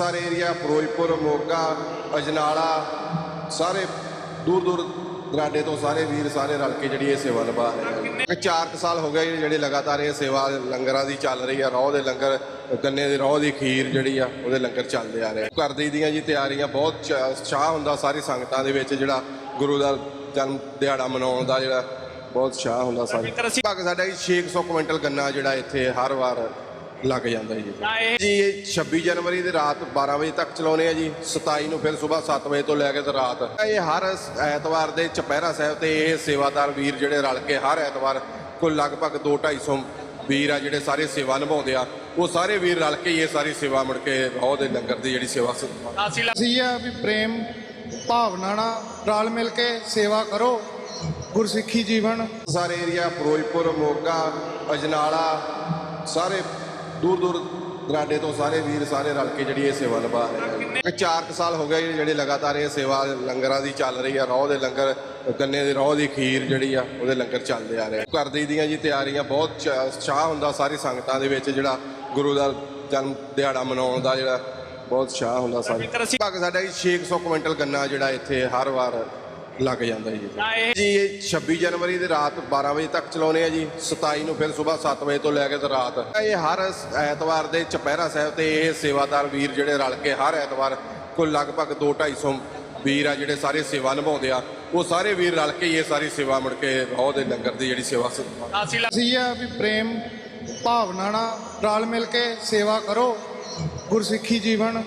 ਸਾਰੇ ਏਰੀਆ ਫਿਰੋਜ਼ਪੁਰ ਮੋਗਾ ਅਜਨਾਲਾ ਸਾਰੇ ਦੂਰ ਦੂਰ ਦਰਾਡੇ ਤੋਂ ਸਾਰੇ ਵੀਰ ਸਾਰੇ ਰਲ ਕੇ ਜਿਹੜੀ ਇਹ ਸੇਵਾ ਨਿਭਾ ਰਹੇ ਆ ਚਾਰ ਕੁ ਸਾਲ ਹੋ ਗਏ ਜਿਹੜੇ ਲਗਾਤਾਰ ਇਹ ਸੇਵਾ ਲੰਗਰਾਂ ਦੀ ਚੱਲ ਰਹੀ ਆ ਰੋਹ ਦੇ ਲੰਗਰ ਗੰਨੇ ਦੇ ਰੋਹ ਦੀ ਖੀਰ ਜਿਹੜੀ ਆ ਉਹਦੇ ਲੰਗਰ ਚੱਲਦੇ ਆ ਰਹੇ। ਕਰ ਦੀਆਂ ਜੀ ਤਿਆਰੀਆਂ ਬਹੁਤ ਚਾ- ਚਾਅ ਹੁੰਦਾ ਸਾਰੀ ਸੰਗਤਾਂ ਦੇ ਵਿੱਚ ਜਿਹੜਾ ਗੁਰੂ ਦਾ ਜਨਮ ਦਿਹਾੜਾ ਮਨਾਉਣ ਦਾ ਜਿਹੜਾ ਬਹੁਤ ਚਾਅ ਹੁੰਦਾ ਸਾਰੇ ਸਾਡਾ ਜੀ 600 ਕੁਇੰਟਲ ਗੰਨਾ ਜਿਹੜਾ ਇੱਥੇ ਹਰ ਵਾਰ ਲੱਗ ਜਾਂਦਾ ਜੀ। ਜੀ ਇਹ 26 ਜਨਵਰੀ ਦੀ ਰਾਤ 12 ਵਜੇ ਤੱਕ ਚਲਾਉਨੇ ਆ ਜੀ। 27 ਨੂੰ ਫਿਰ ਸਵੇਰ 7 ਵਜੇ ਤੋਂ ਲੈ ਕੇ ਤੇ ਰਾਤ। ਇਹ ਹਰ ਐਤਵਾਰ ਦੇ ਚਪਹਿਰਾ ਸਾਹਿਬ ਤੇ ਇਹ ਸੇਵਾਦਾਰ ਵੀਰ ਜਿਹੜੇ ਰਲ ਕੇ ਹਰ ਐਤਵਾਰ ਕੋਈ ਲਗਭਗ 2 250 ਵੀਰ ਆ ਜਿਹੜੇ ਸਾਰੇ ਸੇਵਾ ਨਿਭਾਉਂਦੇ ਆ। ਉਹ ਸਾਰੇ ਵੀਰ ਰਲ ਕੇ ਇਹ ਸਾਰੀ ਸੇਵਾ ਮੁੜ ਕੇ ਦੇ ਲੰਗਰ ਦੀ ਜਿਹੜੀ ਸੇਵਾ ਅਸੀਂ ਆ ਵੀ ਪ੍ਰੇਮ ਭਾਵਨਾ ਨਾਲ ਰਲ ਮਿਲ ਕੇ ਸੇਵਾ ਕਰੋ। ਗੁਰਸਿੱਖੀ ਜੀਵਨ। ਸਾਰੇ ਏਰੀਆ ਫਿਰੋਜ਼ਪੁਰ ਮੋਗਾ ਅਜਨਾਲਾ ਸਾਰੇ ਦੂਰ ਦੂਰ ਦਰਾਡੇ ਤੋਂ ਸਾਰੇ ਵੀਰ ਸਾਰੇ ਰਲ ਕੇ ਜਿਹੜੀ ਇਹ ਸੇਵਾ ਨਿਭਾ ਰਹੇ ਆ। ਚਾਰ ਕੁ ਸਾਲ ਹੋ ਗਏ ਜਿਹੜੇ ਲਗਾਤਾਰ ਇਹ ਸੇਵਾ ਲੰਗਰਾਂ ਦੀ ਚੱਲ ਰਹੀ ਆ। ਰੋਹ ਦੇ ਲੰਗਰ ਗੰਨੇ ਦੇ ਰੋਹ ਦੀ ਖੀਰ ਜਿਹੜੀ ਆ ਉਹਦੇ ਲੰਗਰ ਚੱਲਦੇ ਆ ਰਹੇ। ਕਰ ਦੀਆਂ ਜੀ ਤਿਆਰੀਆਂ ਬਹੁਤ ਚਾ- ਚਾਅ ਹੁੰਦਾ ਸਾਰੀ ਸੰਗਤਾਂ ਦੇ ਵਿੱਚ ਜਿਹੜਾ ਗੁਰੂ ਦਾ ਜਨਮ ਦਿਹਾੜਾ ਮਨਾਉਣ ਦਾ ਜਿਹੜਾ ਬਹੁਤ ਚਾਅ ਹੁੰਦਾ ਸਾਰੇ। ਭਾਗ ਸਾਡਾ ਜੀ 600 ਕੁਇੰਟਲ ਗੰਨਾ ਜਿਹੜਾ ਇੱਥੇ ਹਰ ਵਾਰ ਲੱਗ ਜਾਂਦਾ ਜੀ। ਤਾਂ ਇਹ ਜੀ ਇਹ 26 ਜਨਵਰੀ ਦੀ ਰਾਤ 12 ਵਜੇ ਤੱਕ ਚਲਾਉਨੇ ਆ ਜੀ। 27 ਨੂੰ ਫਿਰ ਸਵੇਰ 7 ਵਜੇ ਤੋਂ ਲੈ ਕੇ ਤੇ ਰਾਤ। ਇਹ ਹਰ ਐਤਵਾਰ ਦੇ ਚਪਹਿਰਾ ਸਾਹਿਬ ਤੇ ਇਹ ਸੇਵਾਦਾਰ ਵੀਰ ਜਿਹੜੇ ਰਲ ਕੇ ਹਰ ਐਤਵਾਰ ਕੋਈ ਲਗਭਗ 2 250 ਵੀਰ ਆ ਜਿਹੜੇ ਸਾਰੇ ਸੇਵਾ ਨਿਭਾਉਂਦੇ ਆ। ਉਹ ਸਾਰੇ ਵੀਰ ਰਲ ਕੇ ਹੀ ਇਹ ਸਾਰੀ ਸੇਵਾ ਮੁੜ ਕੇ ਰੋਹ ਦੇ ਲੰਗਰ ਦੀ ਜਿਹੜੀ ਸੇਵਾ ਸ- ਆ ਵੀ ਪ੍ਰੇਮ ਭਾਵਨਾ ਨਾਲ ਰਲ ਮਿਲ ਕੇ ਸੇਵਾ ਕਰੋ। ਗੁਰਸਿੱਖੀ ਜੀਵਨ